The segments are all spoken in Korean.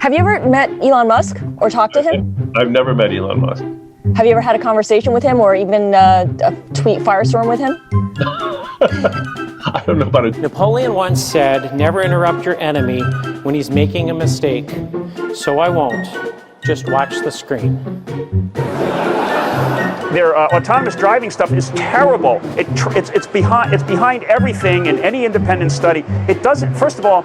Have you ever met Elon Musk or talked to him? I've never met Elon Musk. Have you ever had a conversation with him or even uh, a tweet firestorm with him? I don't know about it. Napoleon once said, Never interrupt your enemy when he's making a mistake. So I won't. Just watch the screen. Their uh, autonomous driving stuff is terrible. It tr- it's, it's behind it's behind everything in any independent study. It doesn't. First of all,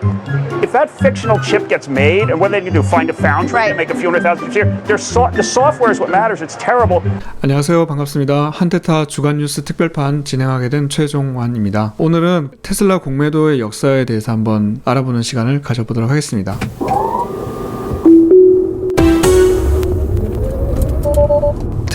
if that fictional chip gets made, and what are they going to do? Find a foundry Right. and make a few hundred thousand chips here? Their so- the software is what matters. It's terrible. 안녕하세요. 반갑습니다. 한테타 주간 뉴스 특별판 진행하게 된 최종환입니다. 오늘은 테슬라 공매도의 역사에 대해서 한번 알아보는 시간을 가져보도록 하겠습니다.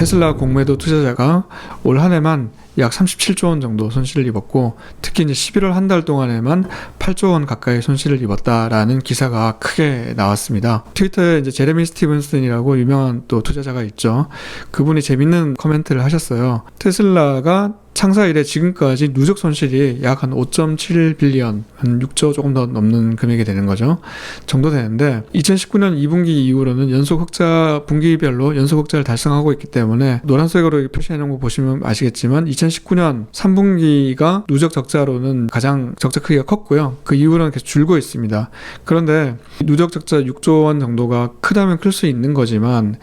테슬라 공매도 투자자가 올 한 해만 약 37조 원 정도 손실을 입었고 특히 이제 11월 한 달 동안에만 8조 원 가까이 손실을 입었다라는 기사가 크게 나왔습니다. 트위터에 이제 제레미 스티븐슨이라고 유명한 또 투자자가 있죠. 그분이 재밌는 코멘트를 하셨어요. 테슬라가 창사 이래 지금까지 누적 손실이 약 한 5.7 빌리언, 한 6조 조금 더 넘는 금액이 되는 거죠. 정도 되는데 2019년 2분기 이후로는 연속 흑자 분기별로 연속 흑자를 달성하고 있기 때문에 노란색으로 표시해 놓은 거 보시면 아시겠지만 2019년 3분기가 누적 적자로는 가장 적자 크기가 컸고요. 그 이후로는 계속 줄고 있습니다. 그런데 누적 적자 6조 원 정도가 크다면 클 수 있는 거지만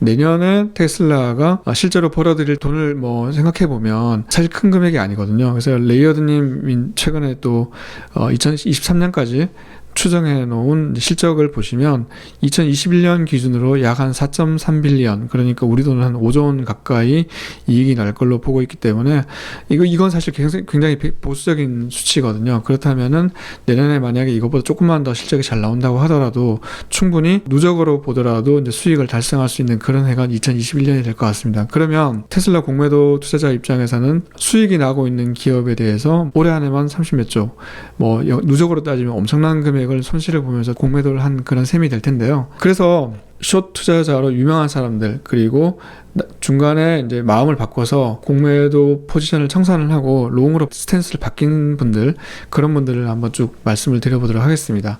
내년에 테슬라가 실제로 벌어들일 돈을 뭐 생각해 보면 사실 큰 금액이 아니거든요. 그래서 레이어드님 최근에 또 2023년까지 추정해 놓은 실적을 보시면 2021년 기준으로 약 한 4.3빌리언 그러니까 우리 돈은 한 5조 원 가까이 이익이 날 걸로 보고 있기 때문에 이거 이건 사실 굉장히, 굉장히 보수적인 수치거든요. 그렇다면은 내년에 만약에 이것보다 조금만 더 실적이 잘 나온다고 하더라도 충분히 누적으로 보더라도 이제 수익을 달성할 수 있는 그런 해가 2021년이 될 것 같습니다. 그러면 테슬라 공매도 투자자 입장에서는 수익이 나고 있는 기업에 대해서 올해 한 해만 30몇 조, 뭐 여- 누적으로 따지면 엄청난 금액 을 손실을 보면서 공매도를 한 그런 셈이 될 텐데요. 그래서 숏 투자자로 유명한 사람들 그리고 나- 중간에 이제 마음을 바꿔서 공매도 포지션을 청산을 하고 롱으로 스탠스를 바뀐 분들 그런 분들을 한번 쭉 말씀을 드려보도록 하겠습니다.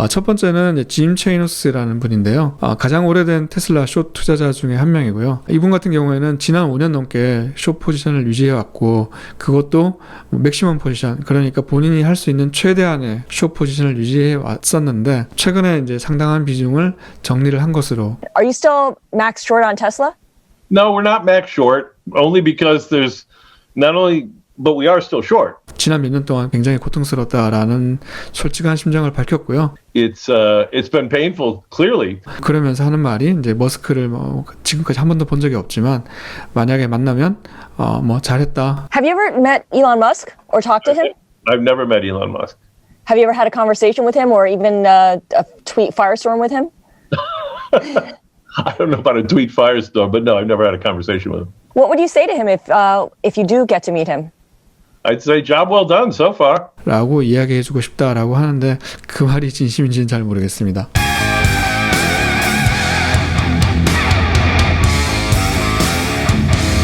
아, 첫 번째는 짐 체이노스라는 분인데요. 아, 가장 오래된 테슬라 숏 투자자 중에 한 명이고요. 이분 같은 경우에는 지난 5년 넘게 숏 포지션을 유지해 왔고 그것도 뭐 맥시멈 포지션 그러니까 본인이 할 수 있는 최대한의 숏 포지션을 유지해 왔었는데 최근에 이제 상당한 비중을 정리를 한 것으로 Are you still max short on Tesla? No, we're not max short, only because there's not only, but we are still short. 지난 몇 년 동안 굉장히 고통스럽다라는 솔직한 심정을 밝혔고요. It's uh, it's been painful, clearly. 그러면서 하는 말이 이제 머스크를 뭐 지금까지 한 번도 본 적이 없지만 만약에 만나면 어 뭐 잘했다 Have you ever met Elon Musk or talked to him? I've never met Elon Musk. Have you ever had a conversation with him or even uh, a tweet firestorm with him? I don't know about a tweet firestorm, but no, I've never had a conversation with him. What would you say to him if uh, if you do get to meet him? I'd say job well done so far. 라고 이야기해주고 싶다라고 하는데 그 말이 진심인지는 잘 모르겠습니다.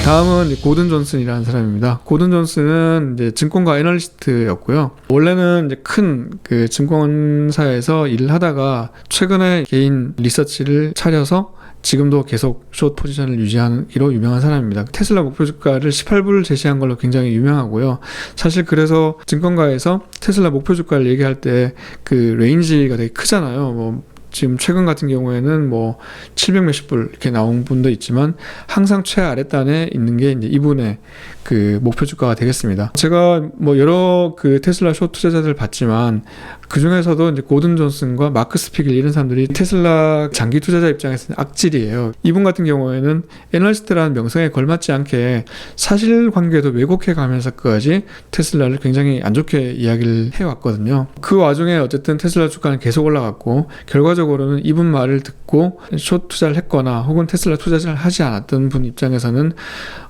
다음은 고든 존슨이라는 사람입니다. 고든 존슨은 이제 증권가 애널리스트였고요. 원래는 이제 큰 그 증권사에서 일을 하다가 최근에 개인 리서치를 차려서 지금도 계속 숏 포지션을 유지하기로 유명한 사람입니다. 테슬라 목표 주가를 18불을 제시한 걸로 굉장히 유명하고요. 사실 그래서 증권가에서 테슬라 목표 주가를 얘기할 때 그 레인지가 되게 크잖아요. 뭐 지금 최근 같은 경우에는 뭐 700 몇십 불 이렇게 나온 분도 있지만 항상 최아래단에 있는 게 이제 이분의 그 목표 주가가 되겠습니다. 제가 뭐 여러 그 테슬라 숏 투자자들 봤지만 그 중에서도 이제 고든 존슨과 마크 스피글 이런 사람들이 테슬라 장기 투자자 입장에서는 악질이에요. 이분 같은 경우에는 애널리스트라는 명성에 걸맞지 않게 사실 관계도 왜곡해 가면서까지 테슬라를 굉장히 안 좋게 이야기를 해왔거든요. 그 와중에 어쨌든 테슬라 주가는 계속 올라갔고 결과적으로 객관적으로는 이분 말을 듣고 숏 투자를 했거나 혹은 테슬라 투자를 하지 않았던 분 입장에서는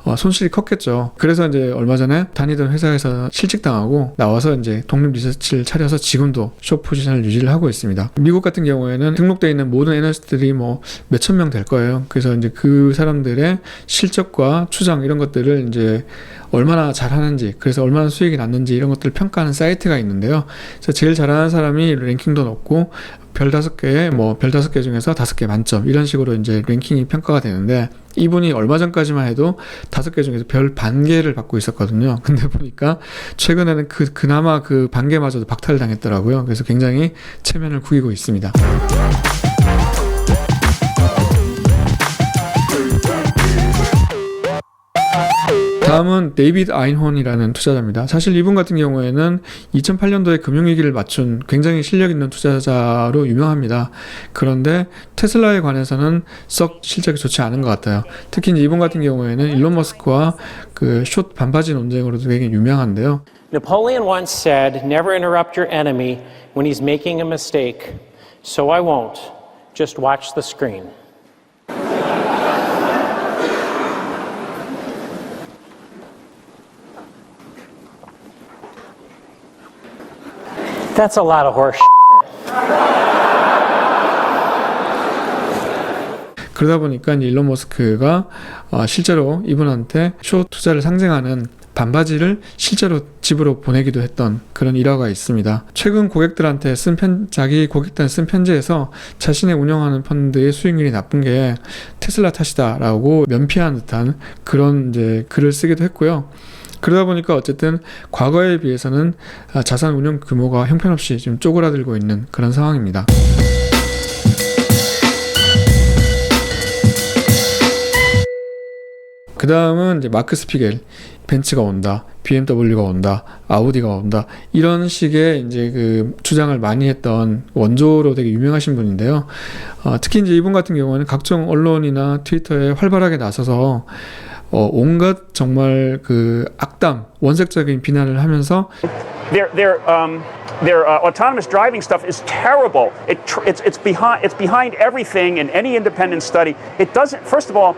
어, 손실이 컸겠죠. 그래서 이제 얼마 전에 다니던 회사에서 실직당하고 나와서 이제 독립 리서치를 차려서 지금도 숏 포지션을 유지를 하고 있습니다. 미국 같은 경우에는 등록되어 있는 모든 애널리스트들이 뭐 몇천 명 될 거예요. 그래서 이제 그 사람들의 실적과 추정 이런 것들을 이제 얼마나 잘하는지, 그래서 얼마나 수익이 났는지 이런 것들을 평가하는 사이트가 있는데요. 그래서 제일 잘하는 사람이 랭킹도 높고 별 다섯 개에 뭐 별 다섯 개 중에서 다섯 개 만점 이런 식으로 이제 랭킹이 평가가 되는데 이분이 얼마 전까지만 해도 다섯 개 중에서 별 반 개를 받고 있었거든요. 근데 보니까 최근에는 그 그나마 그 반 개마저도 박탈당했더라고요. 그래서 굉장히 체면을 구기고 있습니다. 다음은 데이비드 아인혼이라는 투자자입니다. 사실 이분 같은 경우에는 2008년도에 금융위기를 맞춘 굉장히 실력 있는 투자자로 유명합니다. 그런데 테슬라에 관해서는 썩 실적이 좋지 않은 것 같아요. 특히 이분 같은 경우에는 일론 머스크와 그숏 반바지 논쟁으로도 되게 유명한데요. Napoleon once said, Never interrupt your enemy when he's making a mistake. So I won't. Just watch the screen. That's a lot of horse. 그러다 보니까 일론 머스크가 어, 실제로 이분한테 숏 투자를 상징하는 반바지를 실제로 집으로 보내기도 했던 그런 일화가 있습니다. 최근 고객들한테 쓴 편, 자기 고객들한테 쓴 편지에서 자신의 운영하는 펀드의 수익률이 나쁜 게 테슬라 탓이다라고 면피한 듯한 그런 이제 글을 쓰기도 했고요. 그러다 보니까 어쨌든 과거에 비해서는 아, 자산 운용 규모가 형편없이 지금 쪼그라들고 있는 그런 상황입니다. 그 다음은 이제 마크 스피겔, 벤츠가 온다, BMW가 온다, 아우디가 온다 이런 식의 이제 그 주장을 많이 했던 원조로 되게 유명하신 분인데요. 어, 특히 이제 이분 같은 경우는 각종 언론이나 트위터에 활발하게 나서서 어, 온갖 정말 그 악담, 원색적인 비난을 하면서 Their their um, their uh, autonomous driving stuff is terrible. It tr- it's it's behind it's behind everything in any independent study. It doesn't. First of all.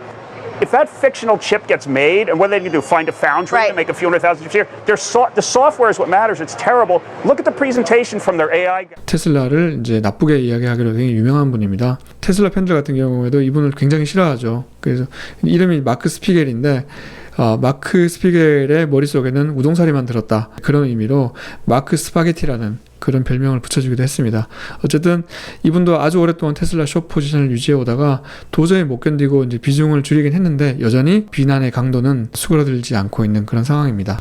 If that fictional chip gets made, and what are they going to do? Find a foundry Right. to make a few hundred thousand chips here? Their so- the software is what matters. It's terrible. Look at the presentation from their AI. 테슬라를 이제 나쁘게 이야기하기로 되게 유명한 분입니다. 테슬라 팬들 같은 경우에도 이분을 굉장히 싫어하죠. 그래서 이름이 마크 스피겔인데 어, 마크 스피겔의 머릿속에는 우동사리만 들었다. 그런 의미로 마크 스파게티라는 그런 별명을 붙여주기도 했습니다. 어쨌든 이분도 아주 오랫동안 테슬라 숏 포지션을 유지해 오다가 도저히 못 견디고 이제 비중을 줄이긴 했는데 여전히 비난의 강도는 수그러들지 않고 있는 그런 상황입니다.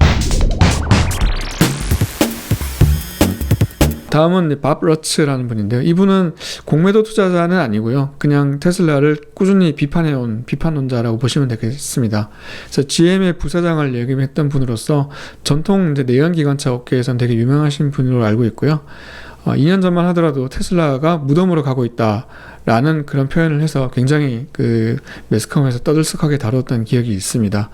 다음은 밥 러츠라는 분인데요. 이분은 공매도 투자자는 아니고요. 그냥 테슬라를 꾸준히 비판해온 비판론자라고 보시면 되겠습니다. 그래서 GM의 부사장을 역임했던 분으로서 전통 이제 내연기관차 업계에서는 되게 유명하신 분으로 알고 있고요. 어, 2년 전만 하더라도 테슬라가 무덤으로 가고 있다라는 그런 표현을 해서 굉장히 그 매스컴에서 떠들썩하게 다뤘던 기억이 있습니다.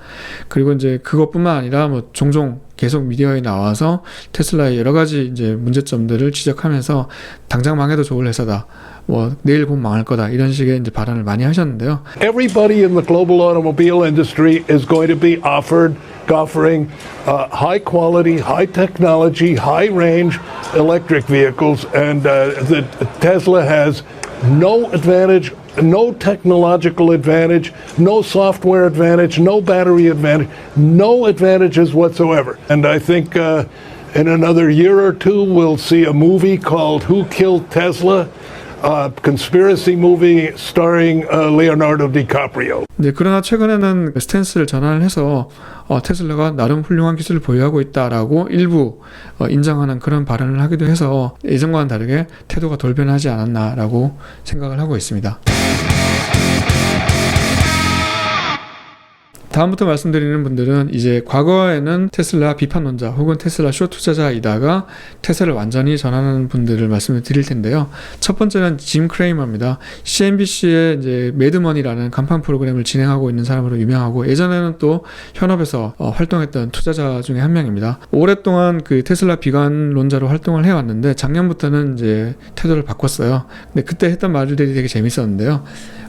그리고 이제 그것뿐만 아니라 뭐 종종 계속 미디어에 나와서 테슬라의 여러 가지 이제 문제점들을 지적하면서 당장 망해도 좋을 회사다. 뭐 내일 곧 망할 거다. 이런 식의 이제 발언을 많이 하셨는데요. Everybody in the global automobile industry is going to be offered offering uh, high quality, high technology, high range electric vehicles, and uh, the Tesla has no advantage, no technological advantage, no software advantage, no battery advantage, no advantages whatsoever. And I think uh, in another year or two, we'll see a movie called Who Killed Tesla? A conspiracy movie starring uh, Leonardo DiCaprio. 네, 그러나 최근에는 그 스탠스를 전환을 해서 어, 테슬라가 나름 훌륭한 기술을 보유하고 있다라고 일부 어, 인정하는 그런 발언을 하기도 해서 예전과는 다르게 태도가 돌변하지 않았나라고 생각을 하고 있습니다. 다음부터 말씀드리는 분들은 이제 과거에는 테슬라 비판론자 혹은 테슬라 쇼 투자자이다가 태세를 완전히 전환하는 분들을 말씀을 드릴 텐데요. 첫 번째는 짐 크레이머입니다. CNBC의 이제 매드머니라는 간판 프로그램을 진행하고 있는 사람으로 유명하고 예전에는 또 현업에서 어, 활동했던 투자자 중에 한 명입니다. 오랫동안 그 테슬라 비관론자로 활동을 해왔는데 작년부터는 이제 태도를 바꿨어요. 근데 그때 했던 말들이 되게 재밌었는데요.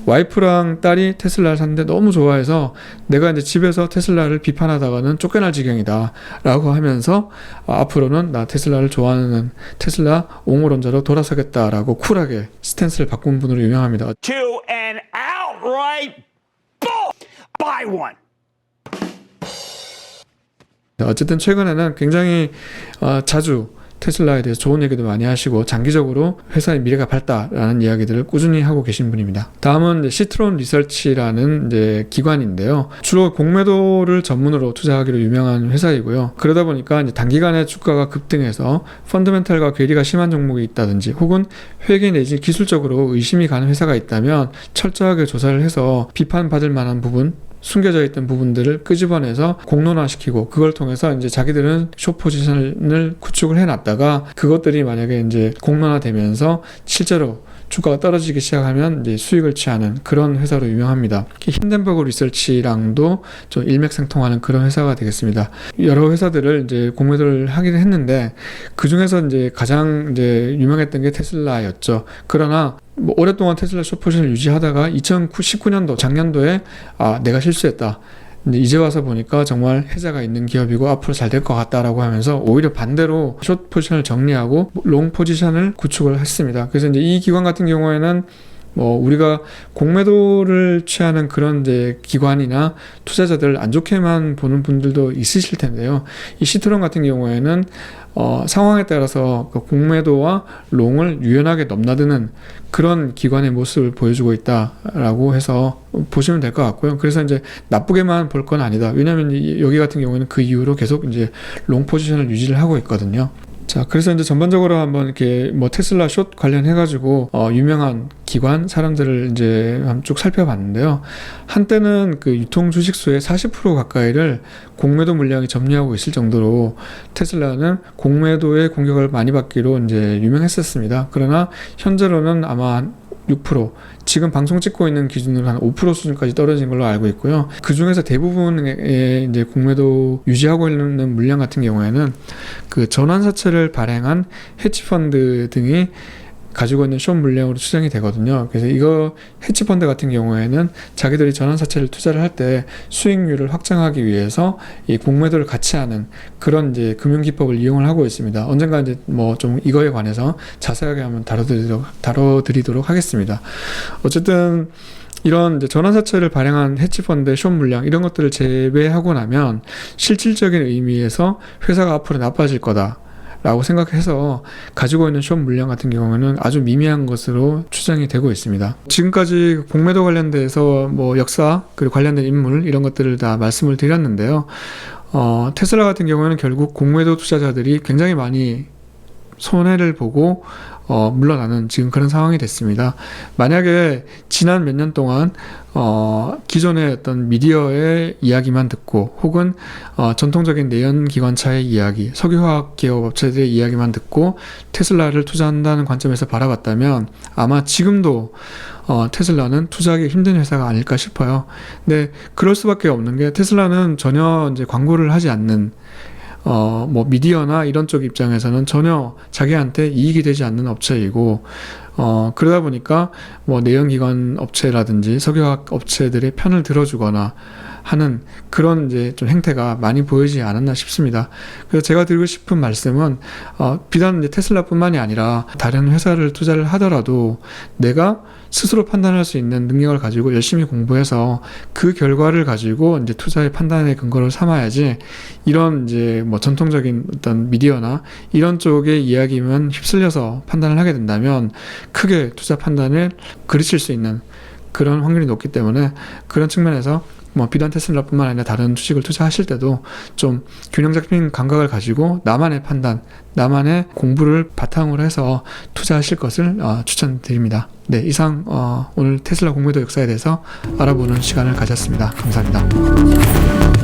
와이프랑 딸이 테슬라를 샀는데 너무 좋아해서 내가 이제 집에서 테슬라를 비판하다가는 쫓겨날 지경이다 라고 하면서 아, 앞으로는 나 테슬라를 좋아하는 테슬라 옹호론자로 돌아서겠다라고 쿨하게 스탠스를 바꾼 분으로 유명합니다. To an outright bull. Buy one. 어쨌든 최근에는 굉장히 어, 자주 테슬라에 대해서 좋은 얘기도 많이 하시고 장기적으로 회사의 미래가 밝다라는 이야기들을 꾸준히 하고 계신 분입니다. 다음은 시트론 리서치라는 이제 기관인데요. 주로 공매도를 전문으로 투자하기로 유명한 회사이고요. 그러다 보니까 단기간에 주가가 급등해서 펀더멘탈과 괴리가 심한 종목이 있다든지 혹은 회계 내지 기술적으로 의심이 가는 회사가 있다면 철저하게 조사를 해서 비판받을 만한 부분 숨겨져 있던 부분들을 끄집어내서 공론화시키고 그걸 통해서 이제 자기들은 쇼 포지션을 구축을 해놨다가 그것들이 만약에 이제 공론화되면서 실제로 주가가 떨어지기 시작하면 수익을 취하는 그런 회사로 유명합니다. 힌덴버그 리서치랑도 좀 일맥상통하는 그런 회사가 되겠습니다. 여러 회사들을 이제 공매도를 하기는 했는데 그 중에서 이제 가장 이제 유명했던 게 테슬라였죠. 그러나 뭐 오랫동안 테슬라 쇼포지션을 유지하다가 2019년도 작년도에 아 내가 실수했다. 이제 와서 보니까 정말 해자가 있는 기업이고 앞으로 잘 될 것 같다라고 하면서 오히려 반대로 숏 포지션을 정리하고 롱 포지션을 구축을 했습니다. 그래서 이제 이 기관 같은 경우에는 뭐 우리가 공매도를 취하는 그런 이제 기관이나 투자자들 안 좋게만 보는 분들도 있으실 텐데요. 이 시트론 같은 경우에는 어, 상황에 따라서 그 공매도와 롱을 유연하게 넘나드는 그런 기관의 모습을 보여주고 있다라고 해서 보시면 될 것 같고요. 그래서 이제 나쁘게만 볼 건 아니다. 왜냐하면 이- 여기 같은 경우에는 그 이후로 계속 이제 롱 포지션을 유지를 하고 있거든요. 자, 그래서 이제 전반적으로 한번 이렇게 뭐 테슬라 숏 관련해가지고 어, 유명한 기관 사람들을 이제 한번 쭉 살펴봤는데요. 한때는 그 유통 주식수의 40% 가까이를 공매도 물량이 점유하고 있을 정도로 테슬라는 공매도의 공격을 많이 받기로 이제 유명했었습니다. 그러나 현재로는 아마 한 6% 지금 방송 찍고 있는 기준으로 한 5% 수준까지 떨어진 걸로 알고 있고요. 그 중에서 대부분의 이제 공매도 유지하고 있는 물량 같은 경우에는 그 전환사채를 발행한 헤지펀드 등이 가지고 있는 숏 물량으로 추정이 되거든요. 그래서 이거 헤지펀드 같은 경우에는 자기들이 전환사채를 투자를 할 때 수익률을 확장하기 위해서 이 공매도를 같이 하는 그런 이제 금융기법을 이용을 하고 있습니다. 언젠가 이제 뭐 좀 이거에 관해서 자세하게 한번 다뤄드리도록, 다뤄드리도록 하겠습니다. 어쨌든 이런 전환사채를 발행한 헤지펀드의 숏 물량 이런 것들을 제외하고 나면 실질적인 의미에서 회사가 앞으로 나빠질 거다. 라고 생각해서 가지고 있는 숏 물량 같은 경우는 아주 미미한 것으로 추정이 되고 있습니다. 지금까지 공매도 관련돼서 뭐 역사 그리고 관련된 인물 이런 것들을 다 말씀을 드렸는데요. 어, 테슬라 같은 경우에는 결국 공매도 투자자들이 굉장히 많이 손해를 보고 어, 물러나는 지금 그런 상황이 됐습니다. 만약에 지난 몇 년 동안 어, 기존의 어떤 미디어의 이야기만 듣고 혹은 어, 전통적인 내연 기관차의 이야기, 석유화학 기업 업체들의 이야기만 듣고 테슬라를 투자한다는 관점에서 바라봤다면 아마 지금도 어, 테슬라는 투자하기 힘든 회사가 아닐까 싶어요. 근데 그럴 수밖에 없는 게 테슬라는 전혀 이제 광고를 하지 않는 어, 뭐, 미디어나 이런 쪽 입장에서는 전혀 자기한테 이익이 되지 않는 업체이고, 어, 그러다 보니까 뭐, 내연기관 업체라든지 석유화학 업체들의 편을 들어주거나 하는 그런 이제 좀 행태가 많이 보이지 않았나 싶습니다. 그래서 제가 드리고 싶은 말씀은, 어, 비단 이제 테슬라뿐만이 아니라 다른 회사를 투자를 하더라도 내가 스스로 판단할 수 있는 능력을 가지고 열심히 공부해서 그 결과를 가지고 이제 투자의 판단의 근거를 삼아야지 이런 이제 뭐 전통적인 어떤 미디어나 이런 쪽의 이야기만 휩쓸려서 판단을 하게 된다면 크게 투자 판단을 그르칠 수 있는 그런 확률이 높기 때문에 그런 측면에서 뭐 비단 테슬라뿐만 아니라 다른 주식을 투자하실 때도 좀 균형 잡힌 감각을 가지고 나만의 판단, 나만의 공부를 바탕으로 해서 투자하실 것을 어, 추천드립니다. 네, 이상 어, 오늘 테슬라 공매도 역사에 대해서 알아보는 시간을 가졌습니다. 감사합니다.